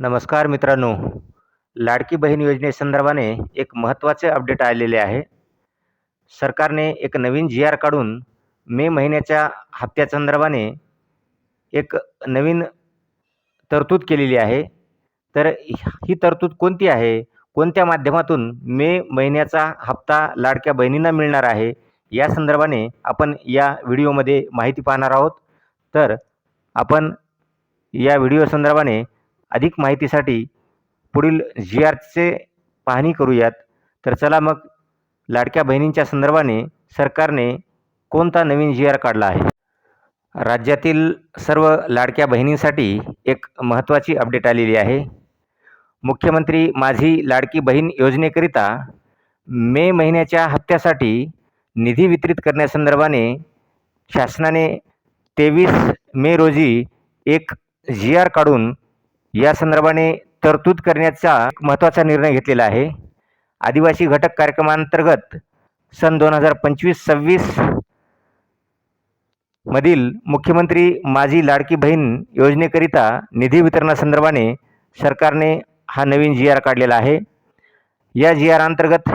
नमस्कार मित्रांनो. लाडकी बहीण योजनेसंदर्भाने एक महत्त्वाचे अपडेट आलेले आहे. सरकारने एक नवीन जी आर काढून मे महिन्याच्या हप्त्यासंदर्भाने एक नवीन तरतूद केलेली आहे. तर ही तरतूद कोणती आहे? कोणत्या माध्यमातून मे महिन्याचा हप्ता लाडक्या बहिणींना मिळणार आहे? या संदर्भाने आपण या व्हिडिओमध्ये माहिती पाहणार आहोत. तर आपण या व्हिडिओ संदर्भाने अधिक माहितीसाठी पुढील जी आरचे पाहणी करूयात. तर चला मग लाडक्या बहिणींच्या संदर्भाने सरकारने कोणता नवीन जी आर काढला आहे? राज्यातील सर्व लाडक्या बहिणींसाठी एक महत्त्वाची अपडेट आलेली आहे. मुख्यमंत्री माझी लाडकी बहीण योजनेकरिता मे महिन्याच्या हप्त्यासाठी निधी वितरित करण्यासंदर्भाने शासनाने तेवीस मे रोजी एक जी आर काढून या संदर्भाने तरतूद करण्याचा महत्त्वाचा निर्णय घेतलेला आहे. आदिवासी घटक कार्यक्रमांतर्गत सन दोन हजार पंचवीस सव्वीस मधील मुख्यमंत्री माझी लाडकी बहीण योजनेकरिता निधी वितरणासंदर्भाने सरकारने हा नवीन जी आर काढलेला आहे. या जी आर अंतर्गत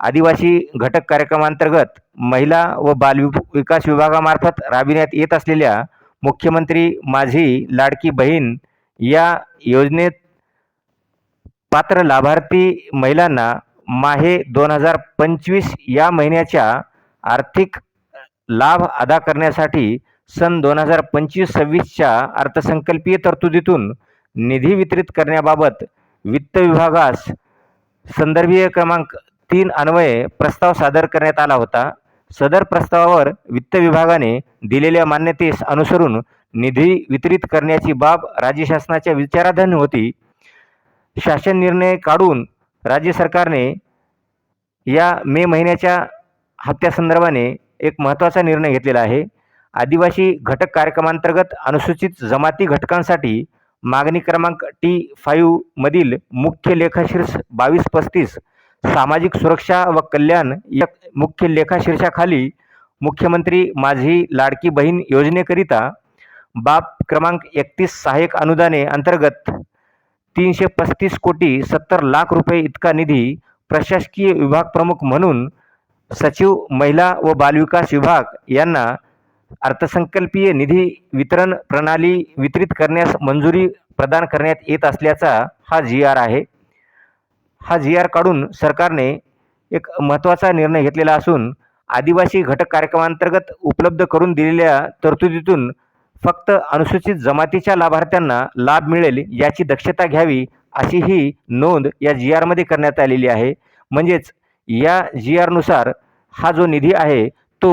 आदिवासी घटक कार्यक्रमांतर्गत महिला व बाल वि विकास विभागामार्फत राबविण्यात येत असलेल्या मुख्यमंत्री माझी लाडकी बहीण या योजनेत पात्र लाभार्थी महिलांना माहे दोन हजार पंचवीस या महिन्याच्या आर्थिक लाभ अदा करण्यासाठी सन दोन हजार पंचवीस सव्वीसच्या अर्थसंकल्पीय तरतुदीतून निधी वितरित करण्याबाबत वित्त विभागास संदर्भीय क्रमांक तीन अन्वये प्रस्ताव सादर करण्यात आला होता. सदर प्रस्तावावर वित्त विभागाने दिलेल्या मान्यतेस अनुसरून निधी वितरित करण्याची बाब राज्य शासनाच्या विचाराधीन होती. शासन निर्णय काढून राज्य सरकारने या मे महिन्याच्या हप्त्यासंदर्भाने एक महत्त्वाचा निर्णय घेतलेला आहे. आदिवासी घटक कार्यक्रमांतर्गत अनुसूचित जमाती घटकांसाठी मागणी क्रमांक टी फाईव्हमधील मुख्य लेखाशीर्ष बावीस पस्तीस सामाजिक सुरक्षा व कल्याण या मुख्य लेखाशीर्षाखाली मुख्यमंत्री माझी लाडकी बहीण योजनेकरिता बाब क्रमांक एकतीस सहाय्यक अनुदाने अंतर्गत तीनशे पस्तीस कोटी सत्तर लाख रुपये इतका निधी प्रशासकीय विभाग प्रमुख म्हणून सचिव महिला व बालविकास विभाग यांना अर्थसंकल्पीय निधी वितरण प्रणाली वितरित करण्यास मंजुरी प्रदान करण्यात येत असल्याचा हा जी आर आहे. हा जी आर काढून सरकारने एक महत्त्वाचा निर्णय घेतलेला असून आदिवासी घटक कार्यक्रमांतर्गत उपलब्ध करून दिलेल्या तरतुदीतून फक्त अनुसूचित जमातीच्या लाभार्थ्यांना लाभ मिळेल याची दक्षता घ्यावी अशी ही नोंद या जी आरमध्ये करण्यात आलेली आहे. म्हणजेच या जी आरनुसार हा जो निधी आहे तो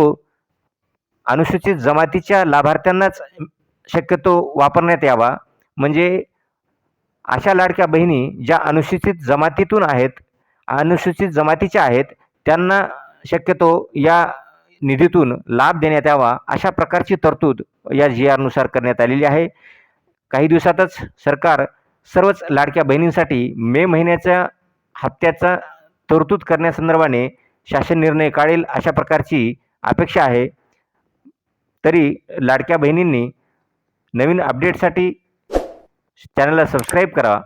अनुसूचित जमातीच्या लाभार्थ्यांनाच शक्यतो वापरण्यात यावा. म्हणजे अशा लाडक्या बहिणी ज्या अनुसूचित जमातीतून आहेत अनुसूचित जमातीच्या आहेत त्यांना शक्यतो या निधीतून लाभ देण्यात यावा अशा प्रकारची तरतूद या जी आरनुसार करण्यात आलेली आहे. काही दिवसातच सरकार सर्वच लाडक्या बहिणींसाठी मे महिन्याच्या हप्त्याचा तरतूद करण्यासंदर्भाने शासन निर्णय काढेल अशा प्रकारची अपेक्षा आहे. तरी लाडक्या बहिणींनी नवीन अपडेटसाठी चॅनलला सबस्क्राईब करा.